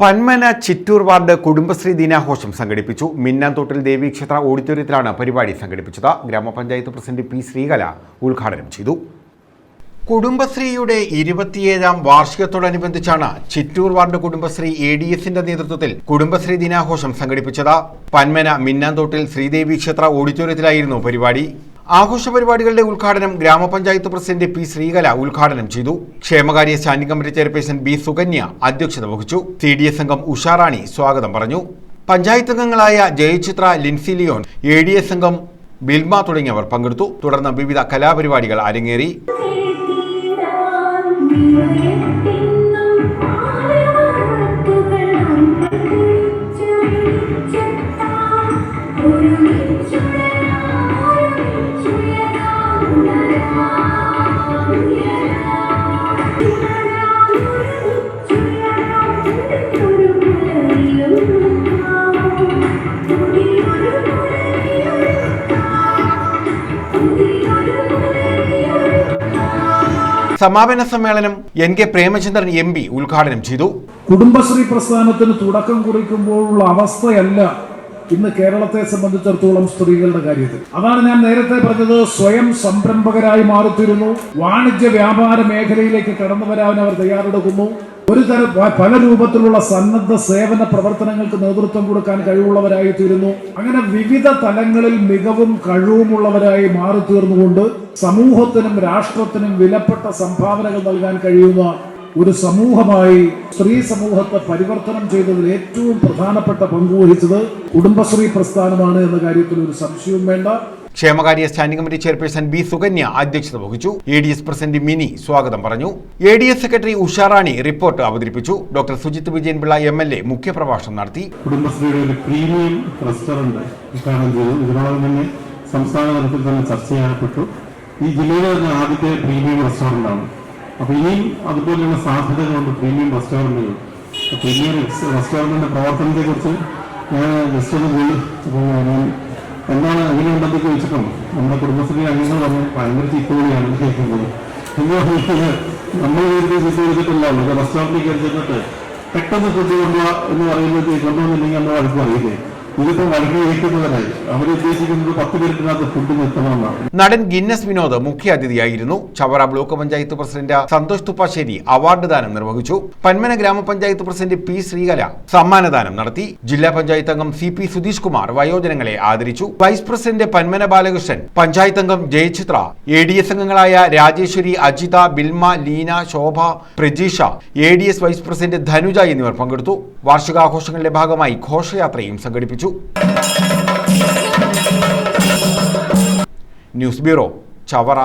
Panmana Chittur ward Kudumbashree ദിനാഘോഷം സംഘടിപ്പിച്ചു. മിന്നാന്തോട്ടിൽ ദേവീക്ഷേത്ര ഓഡിറ്റോറിയത്തിലാണ് പരിപാടി സംഘടിപ്പിച്ചത്. ഗ്രാമപഞ്ചായത്ത് പ്രസിഡന്റ് പി ശ്രീകല ഉദ്ഘാടനം ചെയ്തു. കുടുംബശ്രീയുടെ ഇരുപത്തിയേഴാം വാർഷികത്തോടനുബന്ധിച്ചാണ് Chittur ward Kudumbashree A D എസിന്റെ നേതൃത്വത്തിൽ കുടുംബശ്രീ ദിനാഘോഷം സംഘടിപ്പിച്ചത്. പന്മന മിന്നാന്തോട്ടിൽ ശ്രീദേവി ക്ഷേത്ര ഓഡിറ്റോറിയത്തിലായിരുന്നു പരിപാടി. ആഘോഷ പരിപാടികളുടെ ഉദ്ഘാടനം ഗ്രാമപഞ്ചായത്ത് പ്രസിഡന്റ് പി ശ്രീകല ഉദ്ഘാടനം ചെയ്തു. ക്ഷേമകാര്യ standing committee chairperson B Sukanya അധ്യക്ഷത വഹിച്ചു. സി ഡി എസ് അംഗം ഉഷാറാണി സ്വാഗതം പറഞ്ഞു. പഞ്ചായത്ത് അംഗങ്ങളായ Jayachitra Lincy Leon A D S അംഗം ബിൽമ തുടങ്ങിയവർ പങ്കെടുത്തു. തുടർന്ന് വിവിധ കലാപരിപാടികൾ അരങ്ങേറി. സമാപന സമ്മേളനം N K Premachandran M P ഉദ്ഘാടനം ചെയ്തു. കുടുംബശ്രീ പ്രസ്ഥാനത്തിന് തുടക്കം കുറിക്കുമ്പോഴുള്ള അവസ്ഥയല്ല ഇന്ന് കേരളത്തെ സംബന്ധിച്ചിടത്തോളം സ്ത്രീകളുടെ കാര്യത്തിൽ അതാണ് ഞാൻ നേരത്തെ പറഞ്ഞത് സ്വയം സംരംഭകരായി മാറുത്തിരുന്നു. വാണിജ്യ വ്യാപാര മേഖലയിലേക്ക് കടന്നു വരാൻ അവർ തയ്യാറെടുക്കുന്നു. ഒരു തരം പല രൂപത്തിലുള്ള സന്നദ്ധ സേവന പ്രവർത്തനങ്ങൾക്ക് നേതൃത്വം കൊടുക്കാൻ കഴിവുള്ളവരായി തീരുന്നു അങ്ങനെ വിവിധ തലങ്ങളിൽ മികവും കഴിവുമുള്ളവരായി മാറി തീർന്നുകൊണ്ട് സമൂഹത്തിനും രാഷ്ട്രത്തിനും വിലപ്പെട്ട സംഭാവനകൾ നൽകാൻ കഴിയുന്ന ഒരു സമൂഹമായി സ്ത്രീ സമൂഹത്തെ പരിവർത്തനം ചെയ്തതിൽ ഏറ്റവും പ്രധാനപ്പെട്ട പങ്കുവഹിച്ചത് കുടുംബശ്രീ പ്രസ്ഥാനമാണ് എന്ന കാര്യത്തിൽ ഒരു സംശയവും വേണ്ട. ക്ഷേമകാര്യ standing committee chairperson B Sukanya അധ്യക്ഷത വഹിച്ചു. A D S president Mini സ്വാഗതം പറഞ്ഞു. A D S secretary Usharani report അവതരിപ്പിച്ചു. Doctor Sujith Vijayan Pillai M L A മുഖ്യപ്രഭാഷണം നടത്തി. കുടുംബശ്രീയുടെ പ്രീമിയം റെസ്റ്റോറന്റ് ഉദ്ഘാടനം ചെയ്തു. ഇതിനോടകം തന്നെ സംസ്ഥാന തലത്തിൽ തന്നെ ഈ ജില്ലയിലെ തന്നെ ആദ്യത്തെ പ്രീമിയം റെസ്റ്റോറന്റ് ആണ് അപ്പൊ ഇനിയും അതുപോലെയുള്ള സാധ്യതകളുണ്ട് പ്രീമിയം റെസ്റ്റോറന്റുകൾ പ്രീമിയം റെസ്റ്റോറന്റിന്റെ പ്രവർത്തനത്തെ കുറിച്ച് ഞാൻ ജസ്റ്റ് ഒന്ന് പോയി അപ്പോൾ ഞാൻ എന്താണ് അങ്ങനെ ഉണ്ടെന്ന് ചോദിച്ചിട്ടും നമ്മുടെ കുടുംബശ്രീ അംഗങ്ങൾ പറഞ്ഞു ഭയങ്കര ചീത്തവിളിയാണ് കേൾക്കുന്നത് എന്ന് പറഞ്ഞിട്ട് നമ്മൾ വീട്ടിൽ വിളിച്ചിട്ടില്ല നമുക്ക് റെസ്റ്റോറന്റിൽ കയറി ചെന്നിട്ട് പെട്ടെന്ന് ഫുഡ് എന്ന് പറയുമ്പോഴത്തേക്ക് കൊണ്ടുവന്നില്ലെങ്കിൽ നമ്മൾ അടുത്ത് പറയില്ലേ നടൻ Guinness Vinod മുഖ്യാതിഥിയായിരുന്നു. Chavara block panchayat president Santhosh Thuppassery award ദാനം നിർവഹിച്ചു. പന്മന ഗ്രാമപഞ്ചായത്ത് പ്രസിഡന്റ് പി ശ്രീകല സമ്മാനദാനം നടത്തി. ജില്ലാ പഞ്ചായത്ത് അംഗം സി പി സുധീഷ് കുമാർ വയോജനങ്ങളെ ആദരിച്ചു. വൈസ് പ്രസിഡന്റ് പന്മന ബാലകൃഷ്ണൻ പഞ്ചായത്ത് അംഗം ജയചിത്ര എ ഡി എസ് അംഗങ്ങളായ Rajeswari Ajitha Bilma Leena Shobha Prajeesha A D S vice president Dhanuja എന്നിവർ പങ്കെടുത്തു. വാർഷികാഘോഷങ്ങളുടെ ഭാഗമായി ഘോഷയാത്രയും സംഘടിപ്പിച്ചു. News bureau Chavara.